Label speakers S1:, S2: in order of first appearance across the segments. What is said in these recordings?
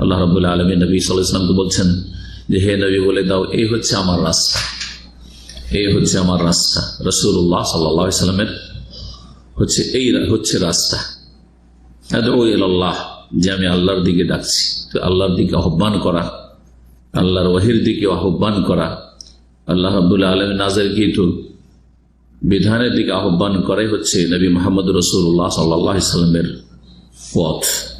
S1: আল্লাহ রবুল্লা আলমী নবী সাল্লামকে বলছেন যে, হে নবী, বলে দাও, এই হচ্ছে আমার রাস্তা। এই হচ্ছে আমার রাস্তা। রসুল্লাহ সাল্লাহ সাল্লামের হচ্ছে এই হচ্ছে রাস্তা। আল্লাহ যে আমি আল্লাহর দিকে ডাকছি। তো আল্লাহর দিকে আহ্বান করা, আল্লাহর ওহির দিকে আহ্বান করা, আল্লাহ রবুল্লা আলম নাজের গীত বিধানের দিকে আহ্বান করাই হচ্ছে নবী মোহাম্মদ রসুল্লাহ সাল্লাহ ইসলামের পথ।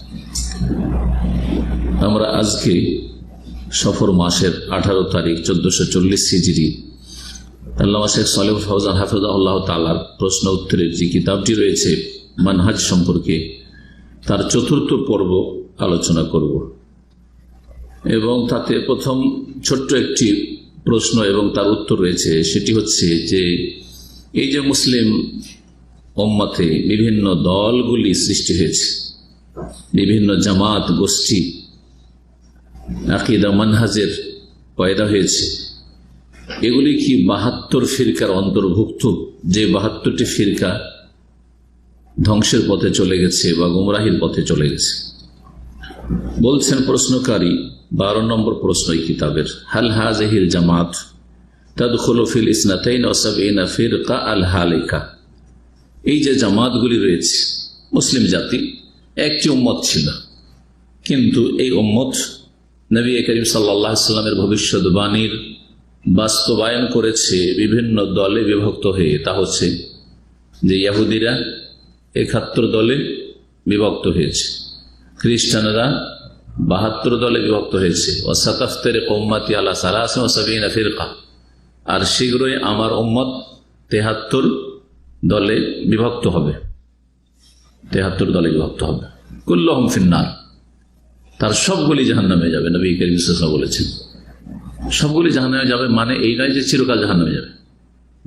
S1: আমরা আজকে সফর মাসের আঠারো তারিখ চোদ্দশো চল্লিশ সিজিরি আল্লাহ শেখ সালেম ফৌজান হাফিজাল্লাহ তালার প্রশ্ন উত্তরের যে কিতাবটি রয়েছে, মানহাজ সম্পর্কে, তার চতুর্থ পর্ব আলোচনা করব। এবং তাতে প্রথম ছোট্ট একটি প্রশ্ন এবং তার উত্তর রয়েছে, সেটি হচ্ছে যে, এই যে মুসলিম ওম্মাতে বিভিন্ন দলগুলি সৃষ্টি হয়েছে বিভিন্ন জামাত, গোষ্ঠী, আকিদা, মানহাজের পয়দা হয়েছে। এগুলি কি বাহাত্তর ফিরকার অন্তর্ভুক্ত? যে বাহাত্তরটি ফিরকা ধ্বংসের পথে চলে গেছে বা গুমরাহির পথে চলে গেছে। বলছেন প্রশ্নকারী, বারো নম্বর প্রশ্ন এই কিতাবের। হাল হাজহির জামাত তদখলফিল ইসনাতাইন ওসাবিনা ফিরকা আল হালিকা। এই যে জামাতগুলি রয়েছে, মুসলিম জাতি একটি উম্মত ছিল। কিন্তু এই উম্মত নবী করিম সাল্লাহ সাল্লামের ভবিষ্যৎবাণীর বাস্তবায়ন করেছে বিভিন্ন দলে বিভক্ত হয়ে। তা হচ্ছে যে ইয়াহুদিরা একাত্তর দলে বিভক্ত হয়েছে। খ্রিস্টানরা বাহাত্তর দলে বিভক্ত হয়েছে। ও সাতাফতের কৌমাতি আল্লাহ সালাহ ওসাবিনা ফিরকা। আর শীঘ্রই আমার উম্মত তেহাত্তর দলে বিভক্ত হবে। তেহাত্তর দলে বিভক্ত হবে। কুল্লহম ফিন্নার। তার সবগুলি জাহান নামে যাবে, নবী করিম বলেছেন। সবগুলি জাহান নামে যাবে মানে এই নয় যে চিরকাল জাহান নামে যাবে।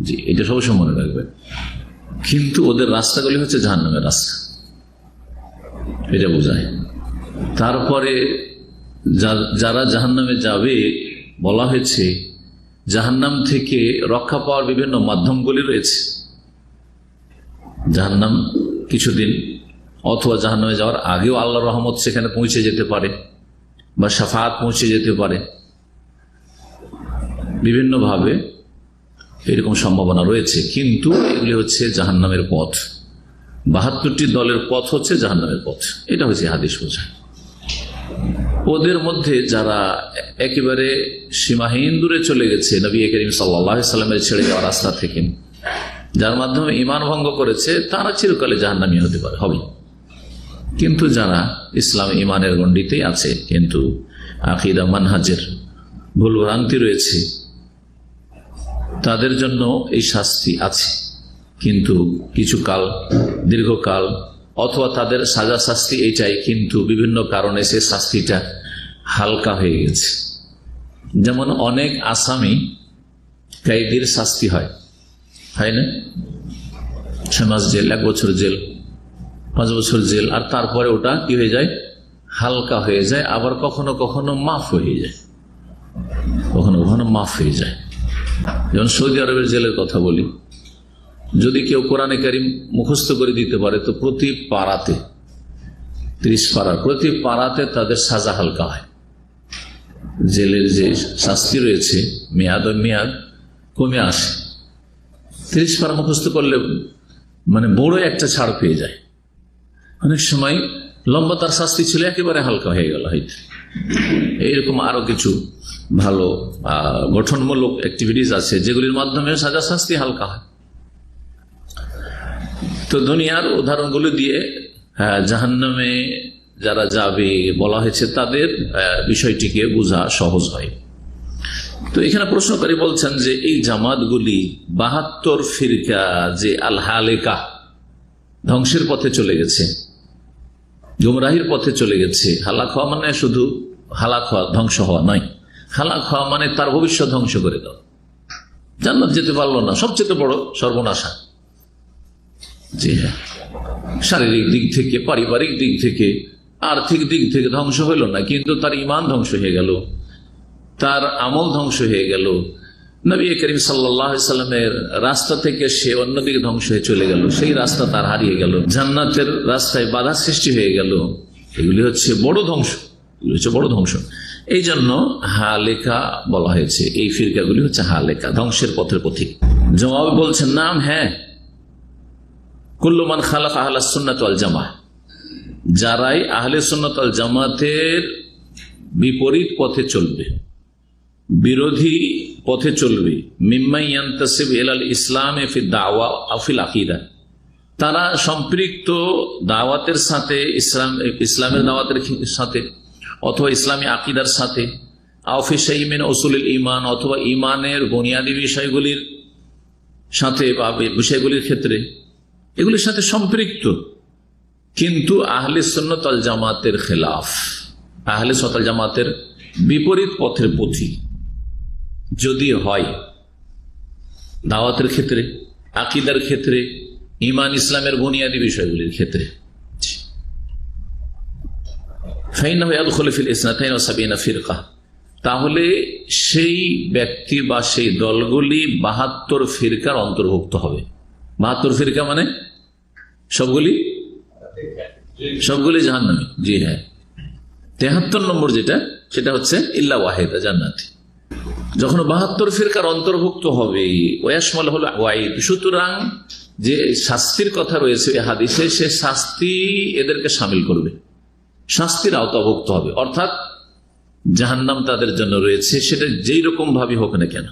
S1: জি, এটা সবসময় মনে রাখবে কিন্তু ওদের রাস্তাগুলি হচ্ছে জাহান নামের রাস্তা। এটা বোঝায়। তারপরে যারা জাহান নামে যাবে বলা হয়েছে, জাহান্নাম থেকে রক্ষা পাওয়ার বিভিন্ন মাধ্যমগুলি রয়েছে। জাহান্নাম কিছুদিন, অথবা জাহান্নামে যাওয়ার আগেও আল্লাহ রহমত সেখানে পৌঁছে যেতে পারে বা সাফাত পৌঁছে যেতে পারে। বিভিন্নভাবে এরকম সম্ভাবনা রয়েছে, কিন্তু এগুলি হচ্ছে জাহান্নামের পথ। বাহাত্তরটি দলের পথ হচ্ছে জাহান্নামের পথ। এটা হচ্ছে হাদিস বোঝা। ওদের মধ্যে যারা একেবারে সীমাহীন দূরে চলে গেছে, নবী করিম সাল্লাহ সাল্লামের ছেড়ে যাওয়া রাস্তা থেকে যার মাধ্যমে ইমান ভঙ্গ করেছে, তারা চিরকালে জাহান্নামী হতে পারে, হবে। কিন্তু যারা ইসলাম ইমানের গণ্ডিতেই আছে, কিন্তু আকিদা মানহাজের ভুলভ্রান্তি রয়েছে, তাদের জন্য এই শাস্তি আছে। কিন্তু কিছু কাল দীর্ঘকাল অথবা তাদের সাজা শাস্তি এইটাই কিন্তু বিভিন্ন কারণে সে শাস্তিটা হালকা হয়ে গেছে। যেমন অনেক আসামি কাইদির শাস্তি হয়। হয় না? ছয় মাস জেল, এক বছর জেল, পাঁচ বছর জেল, আর তারপরে ওটা কি হয়ে যায়? হালকা হয়ে যায়, আবার কখনো কখনো মাফ হয়ে যায়। কখনো কখনো মাফ হয়ে যায়। যেমন সৌদি আরবের জেলের কথা বলি, যদি কেউ কোরআনে কারিম মুখস্থ করে দিতে পারে, তো প্রতি পাড়াতে, ত্রিশ পাড়ার প্রতি পাড়াতে তাদের সাজা হালকা হয়। জেলের যে শাস্তি রয়েছে, মেয়াদ ও মেয়াদ কমে আসে। ত্রিশ পাড়া মুখস্থ করলে মানে বড় একটা ছাড় পেয়ে যায়। অনেক সময় লম্বা তার শাস্তি ছিল, একেবারে হালকা হয়ে গেল হয়তো। এইরকম আরও কিছু ভালো গঠনমূলক অ্যাক্টিভিটিস আছে, যেগুলির মাধ্যমে সাজা শাস্তি হালকা হয়। তো দুনিয়ার উদাহরণগুলো দিয়ে জাহান্নামে যারা যাবে বলা হয়েছে, তাদের বিষয়টিকে বোঝা সহজ হয়। তো এখানে প্রশ্নকারী বলছেন যে এই জামাতগুলি বাহাত্তর ফিরকা যে আল হালেকা ধ্বংসের পথে চলে গেছে, গুমরাহির পথে চলে গেছে। হালাক হওয়া মানে শুধু হালাক হওয়া, ধ্বংস হওয়া নয়। হালাক হওয়া মানে তার ভবিষ্যৎ ধ্বংস করে দাও জান্নাত যেতে পারল না। সবচেয়ে বড় সর্বনাশা। জি হ্যাঁ। শারীরিক দিক থেকে, পারিবারিক দিক থেকে, আর্থিক দিক থেকে ধ্বংস হইল না, কিন্তু তার ইমান ধ্বংস হয়ে গেল। তার আমল ধ্বংস হয়ে গেল। নবী করিম সাল্লামের রাস্তা থেকে সে অন্যদিকে ধ্বংস হয়ে চলে গেল। সেই রাস্তা তার হারিয়ে গেল। জান্নাতের রাস্তায় বাধা সৃষ্টি হয়ে গেল। এগুলি হচ্ছে বড় ধ্বংস। হচ্ছে বড় ধ্বংস। এই জন্য হালেকা বলা হয়েছে। এই ফিরকাগুলি হচ্ছে হালেকা, ধ্বংসের পথের পথিক। জবাব বলছেন, নাম হ্যাঁ। কুল্লুমান খালাক আহলা সুন্নাত জামা যারাই আহলে সুন্নত জামাতের বিপরীত পথে চলবে। বিরোধী পথে চলবে। এলাল ইসলাম এফি আফিল তারা সম্পৃক্ত দাওয়াতের সাথে, ইসলাম, ইসলামের দাওয়াতের সাথে, অথবা ইসলামী আকিদার সাথে আফিস ইমেন ওসুল ইমান অথবা ইমানের বুনিয়াদী বিষয়গুলির সাথে বা বিষয়গুলির ক্ষেত্রে, এগুলির সাথে সম্পৃক্ত। কিন্তু আহলে সন্ন্যতাল জামাতের খেলাফ, আহলে সতাল জামাতের বিপরীত পথের পথি যদি হয়। দাওয়াতের ক্ষেত্রে, আকিদার ক্ষেত্রে ইমান ইসলামের বুনিয়াদী বিষয়গুলির ক্ষেত্রে। তাহলে সেই ব্যক্তি বা সেই দলগুলি বাহাত্তর ফিরকার অন্তর্ভুক্ত হবে। বাহাত্তর ফিরকা মানে সবগুলি? সবগুলি জাহান্নামি। জি হ্যাঁ। তেহাত্তর নম্বর যেটা, সেটা হচ্ছে ইল্লা ওয়াহেদা, জান্নাতি। যখন বাহাত্তর ফিরকার অন্তর্ভুক্ত হবে ওয়াসমল হল ওয়াইদ। সুতরাং যে শাস্তির কথা রয়েছে হাদিসে, সে শাস্তি এদেরকে সামিল করবে। শাস্তির আওতাভুক্ত হবে। অর্থাৎ জাহান্নাম তাদের জন্য রয়েছে, সেটা যেই রকম ভাবে হোক না কেন।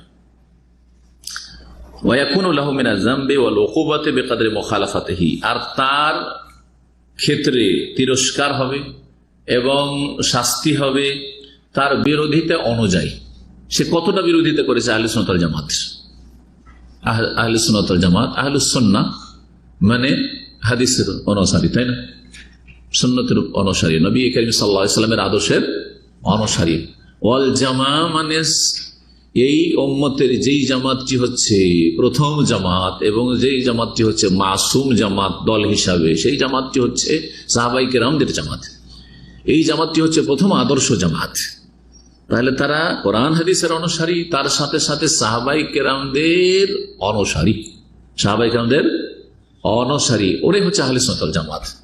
S1: আর তার ক্ষেত্রে তিরস্কার হবে এবং শাস্তি হবে তার বিরোধিতা অনুযায়ী। সে কতটা বিরোধিতা করেছে আহলে জামাত? আহলে সোনাতল জামাত আহলুসন্না মানে হাদিসের অনুসারী, তাই না? সুন্নতের অনুসারী। নবী করিম সাল্লামের আদর্শের অনসারী। ওয়াল জামা মানে এই ওম্মতের যেই জামাতটি হচ্ছে প্রথম জামাত এবং যেই জামাতটি হচ্ছে মাসুম জামাত দল হিসাবে, সেই জামাতটি হচ্ছে সাহাবাই কেরামদের জামাত। এই জামাতটি হচ্ছে প্রথম আদর্শ জামাত। তাহলে তারা কোরআন হাদিসের অনুসারী, তার সাথে সাথে সাহাবাই কেরামদের অনুসারী। সাহাবাই কেরামদের অনুসারী। ওরে হচ্ছে আহলে সন্তর জামাত।